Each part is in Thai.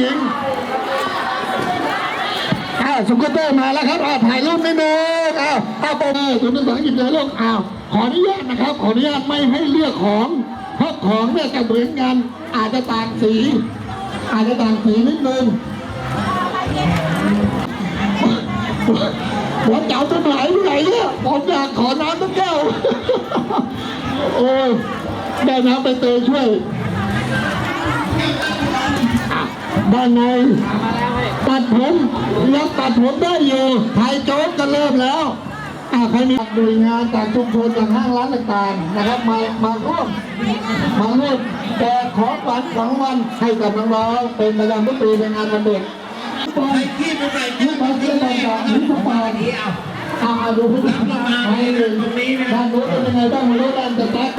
หญิงอ้าวสุกเตอร์มาแล้วครับอ้าวถ่ายรูปนิดนึงอ้าวอ้าวตัวนี้ตัวนึงสองหยิบเลยลูกอ้าวขออนุญาตนะครับ ขออนุญาตไม่ให้เลือกของเพราะของเนี่ยจะเหมือนกันอาจจะต่างสี อาจจะต่างสีนิดนึงหัวเจ้าตัวไหนอยู่ไหนเนี่ยผมอยากขอน้ำสักแก้วโอ้ยได้น้ำไปเตยช่วย ด้านในตัดผมยังตัดผมได้อยู่ไทยโจ๊กก็เริ่มแล้วอะใครมีหน่วยงานจากชุมชนจากห้างร้านต่างๆนะครับมามาร่วมมาร่วมแจกของขวัญของวันให้กับน้องๆเป็นประจำทุกปีในงานวันเด็กใส่ขี้ไปใส่ที่มาเชื่อมต่อหรือสปอนเอาเอาดูผู้ชายไปหนึ่งด้านโน้นเป็นยังไงบ้างไม่รู้ด้านจะแจ็ค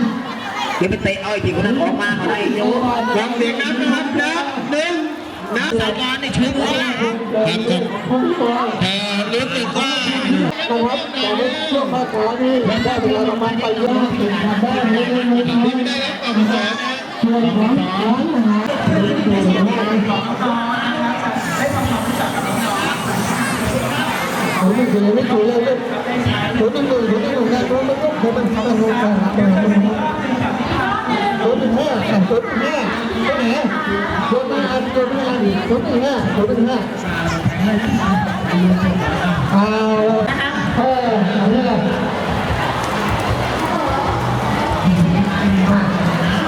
เดี๋ยวไปเตะอาไอ้ทีคนนั้นออกมาเขาได้โยฟังเสียงน้ำนะครับนับหนึ่ง นับสาวานในช่วยด้ครับครับคนที่ตัวเอ่อรู้สึกว่านะครับแต่ในช่วงมาขอนี่ได้เวลาประมาณไปเยอะถึงทำได้ไม่ได้ได้ได้รับความสอนนะส่วนของร้านอาหารผมไม่เคยไม่เคยเลยผมต้องดูผมต้องดูนะเพราะมันต้องผมมันทำให้รู้กัน เป็นอันตัวเป็นห้าตัวเป็นห้าเอาเอออันนี้แหละ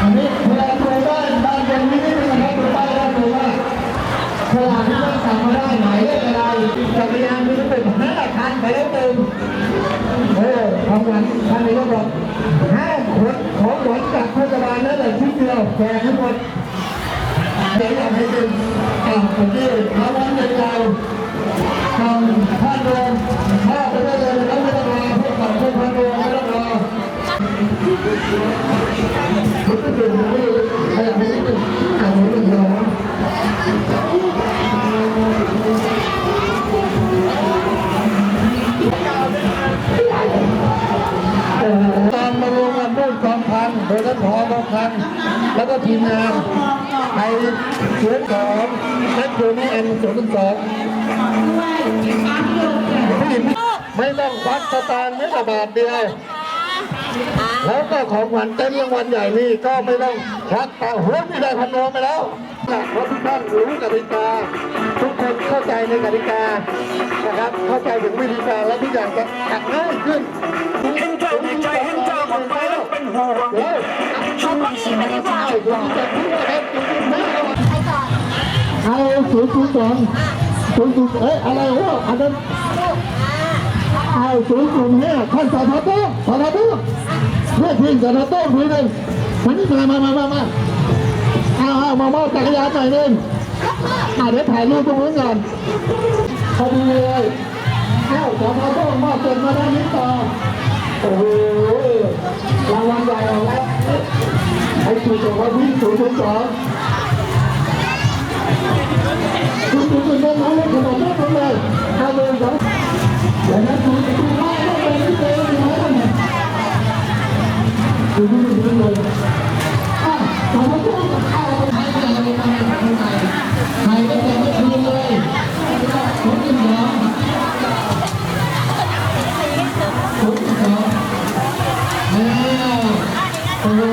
อันนี้เวลาตัวบ้านบ้านตรงนี้นี่นะครับตัวบ้านแล้วตัวว่าฉลากที่ต้องสั่งมาได้หมายเลขอะไรจักรยานมีทั้งหมดห้าคันไปแล้วเต็มเออของขวัญท่านนี้ก็บอกห้าขวดของขวัญจากเทศบาลนั่นแหละชิ้นเดียวแจกทั้งหมด อ่าผมที่เขาวันเดินยาทำท่าเดินท่าไปได้เลยนะครับไม่ต้องรอพวกฝั่งพวกพันโลไม่ต้องรอผมไม่เป็นผมไม่ใครอยากให้เป็นอ่า ยท่านผอกองพันแล้วก็ทีมงานไทยเชื้อสองนักโยนี่อันศูนย์สองไม่ต้องควักสตางค์ไม่แต่บาทเดียวแล้วก็ของขวัญเต้นรางวัลใหญ่นี่ก็ไม่ต้องควักตังค์โอ้โหนี่ได้พันโลไปแล้วเพราะทุกท่านรู้กติกา ทุกคนเข้าใจในกติกานะครับ เข้าใจถึงวิธีการและทุกอย่างจะขัดง่ายขึ้นเห็นเจ้าในใจเห็นเจ้าหมดไปแล้วเป็นห่วง เอาเอาศูนย์ศูนย์สองศูนย์ศูนย์เอ้ยอะไรวะอันนั้นเอาศูนย์ศูนย์ห้าท่านสทโต้สทโต้เพื่อทีมสทโต้คุยหนึ่งมานี่มามามามามาเอาเอามามอบจักรยานหน่อยหนึ่งอะเดี๋ยวถ่ายรูปตรงนู้นก่อนพอดีเลยเอ้าสทโต้มอบเสร็จมาด้านนี้ต่อ โอ้โหรางวัลใหญ่ออกแล้วไอ้จุดของวิ่งศูนย์ศูนย์สองคุณคุณคุณเล่นน้องเล่นขนมเล่นเลยเอาเลยสองเดี๋ยวนะคุณคุณไม่ต้องเป็นที่เจอที่ไหนกันเนี่ยคุณคุณคุณเลยอะสองคนกับข้าวใครจะเอาไปทำอะไรใครก็จะไม่คืนเลยคุณคุณเหรอคุณคุณเหรอแล้วโอ้โหพระอ Oh.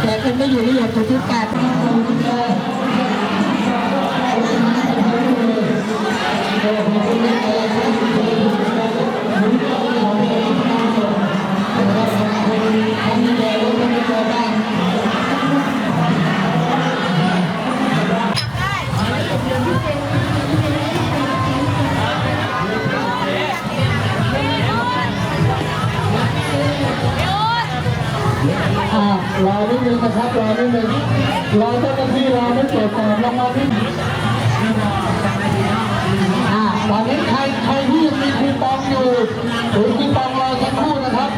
แต่คนไม่อยู่ในเหตุดที่แปดโอ้ รอเจ้าหน้าที่เราไม่ตรวจสอบรางวัลที่อ่าตอนนี้ใครใครที่มีคูปองอยู่ถือคูปองรอสักครู่นะครับ